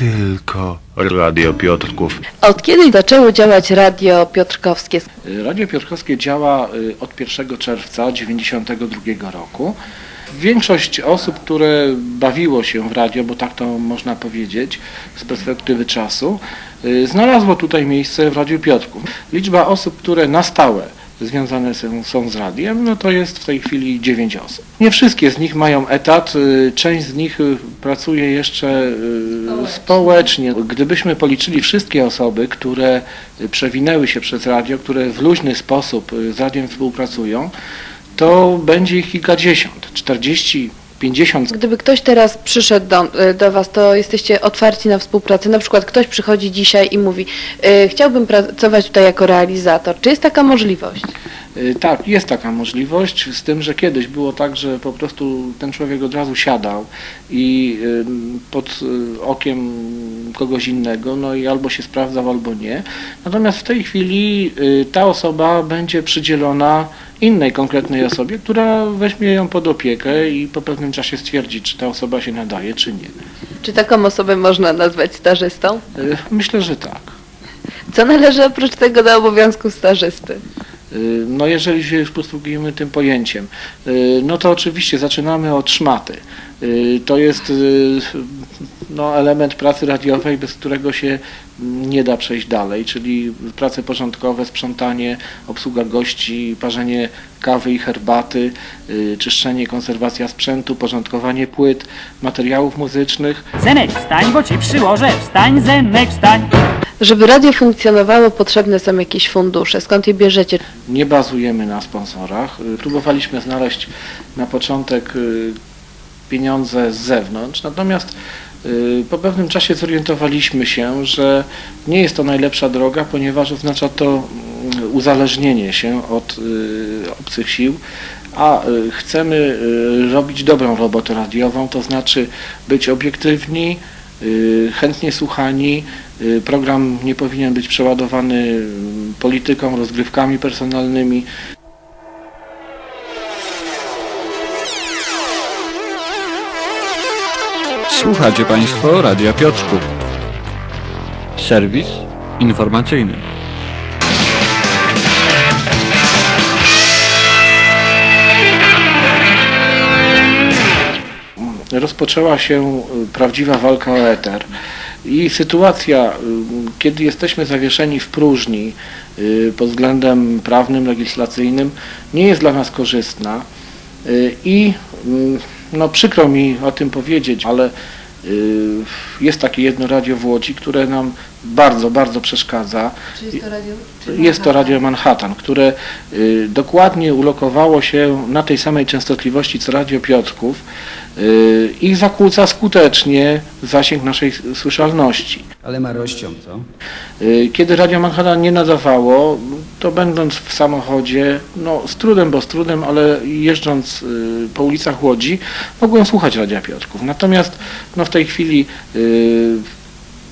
tylko Radio Piotrków. Od kiedy zaczęło działać radio piotrkowskie? Radio Piotrkowskie działa y, od 1 czerwca 1992 roku. Większość osób, które bawiło się w radio, bo tak to można powiedzieć z perspektywy czasu, y, znalazło tutaj miejsce w Radiu Piotrków. Liczba osób, które na stałe związane są, są z radiem, no to jest w tej chwili 9 osób. Nie wszystkie z nich mają etat, y, część z nich pracuje jeszcze społecznie. Gdybyśmy policzyli wszystkie osoby, które y, przewinęły się przez radio, które w luźny sposób y, z radiem współpracują, to będzie ich kilkadziesiąt, 40, 50 Gdyby ktoś teraz przyszedł do, y, do Was, to jesteście otwarci na współpracę. Na przykład ktoś przychodzi dzisiaj i mówi, chciałbym pracować tutaj jako realizator. Czy jest taka możliwość? Y, Tak, jest taka możliwość, z tym, że kiedyś było tak, że po prostu ten człowiek od razu siadał i pod y, okiem kogoś innego, no i albo się sprawdzał, albo nie. Natomiast w tej chwili y, ta osoba będzie przydzielona innej konkretnej osobie, która weźmie ją pod opiekę i po pewnym czasie stwierdzi, czy ta osoba się nadaje, czy nie. Czy taką osobę można nazwać stażystą? Myślę, że tak. Co należy oprócz tego do obowiązku stażysty? Y, No jeżeli się już posługujemy tym pojęciem, y, no to oczywiście zaczynamy od szmaty. Y, To jest no, element pracy radiowej, bez którego się nie da przejść dalej, czyli prace porządkowe, sprzątanie, obsługa gości, parzenie kawy i herbaty, czyszczenie, konserwacja sprzętu, porządkowanie płyt, materiałów muzycznych. Zenek, wstań, bo ci przyłożę. Wstań, Zenek, wstań. Żeby radio funkcjonowało, potrzebne są jakieś fundusze. Skąd je bierzecie? Nie bazujemy na sponsorach. Y, Próbowaliśmy znaleźć na początek y, pieniądze z zewnątrz, natomiast y, po pewnym czasie zorientowaliśmy się, że nie jest to najlepsza droga, ponieważ oznacza to mm, uzależnienie się od y, obcych sił, a y, chcemy y, robić dobrą robotę radiową, to znaczy być obiektywni, y, chętnie słuchani. Y, Program nie powinien być przeładowany y, polityką, rozgrywkami personalnymi. Słuchacie Państwo Radia Piotrków. Serwis informacyjny. Rozpoczęła się y, prawdziwa walka o eter. I sytuacja, y, kiedy jesteśmy zawieszeni w próżni y, pod względem prawnym, legislacyjnym, nie jest dla nas korzystna. I mm, no, przykro mi o tym powiedzieć, ale jest takie jedno radio w Łodzi, które nam bardzo, bardzo przeszkadza. Czy jest to radio? Jest to Radio Manhattan, które y, dokładnie ulokowało się na tej samej częstotliwości co Radio Piotrków i zakłóca skutecznie zasięg naszej słyszalności. Ale ma rością, co? Kiedy Radio Manhattan nie nadawało, to będąc w samochodzie, no z trudem, bo z trudem, ale jeżdżąc y, po ulicach Łodzi, mogłem słuchać Radia Piotrków. Natomiast no, w tej chwili y,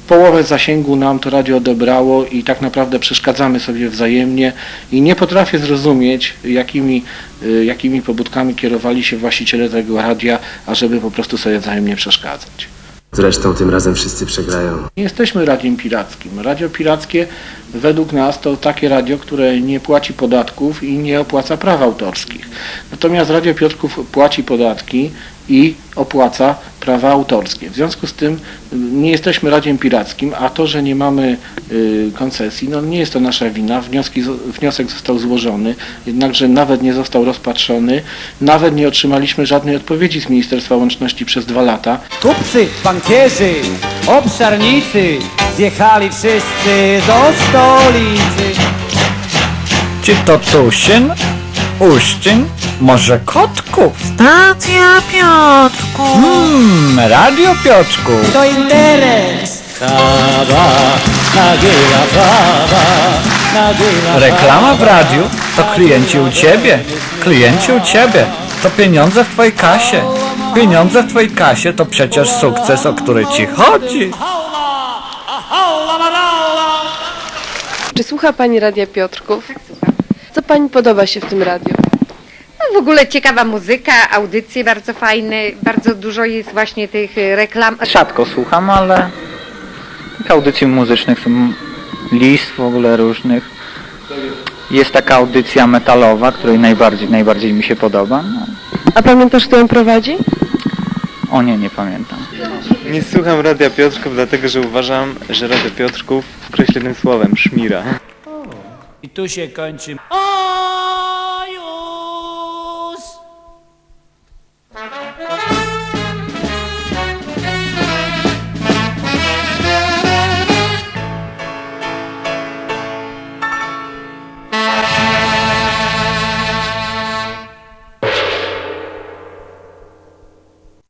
połowę zasięgu nam to radio odebrało i tak naprawdę przeszkadzamy sobie wzajemnie i nie potrafię zrozumieć, jakimi, y, jakimi pobudkami kierowali się właściciele tego radia, ażeby po prostu sobie wzajemnie przeszkadzać. Zresztą tym razem wszyscy przegrają. Nie jesteśmy radiem pirackim. Radio pirackie według nas to takie radio, które nie płaci podatków i nie opłaca praw autorskich. Natomiast Radio Piotrków płaci podatki i opłaca prawa autorskie. W związku z tym y, nie jesteśmy radiem pirackim, a to, że nie mamy y, koncesji, no nie jest to nasza wina. Wnioski, wniosek został złożony, jednakże nawet nie został rozpatrzony, nawet nie otrzymaliśmy żadnej odpowiedzi z Ministerstwa Łączności przez dwa lata. Kupcy, bankierzy, obszarnicy zjechali wszyscy do stolicy. Czy to Tusin? Uścin? Może Kotków? Stacja Piotrków. Hmm, Radio Piotrków. To interes. Kawa, nagiela kawa, nagiela Reklama w radiu to klienci u ciebie. Klienci u ciebie. To pieniądze w twojej kasie. Pieniądze w twojej kasie to przecież sukces, o który ci chodzi. Czy słucha Pani Radia Piotrków? Co Pani podoba się w tym radiu? No w ogóle ciekawa muzyka, audycje bardzo fajne, bardzo dużo jest właśnie tych e, reklam. Rzadko słucham, ale Tych audycji muzycznych są list w ogóle różnych. Jest taka audycja metalowa, której najbardziej, najbardziej mi się podoba. No, A pamiętasz, kto ją prowadzi? o nie, nie pamiętam. Nie słucham Radia Piotrków, dlatego że uważam, że Radio Piotrków określa jednym słowem szmira. I tu się kończy. O!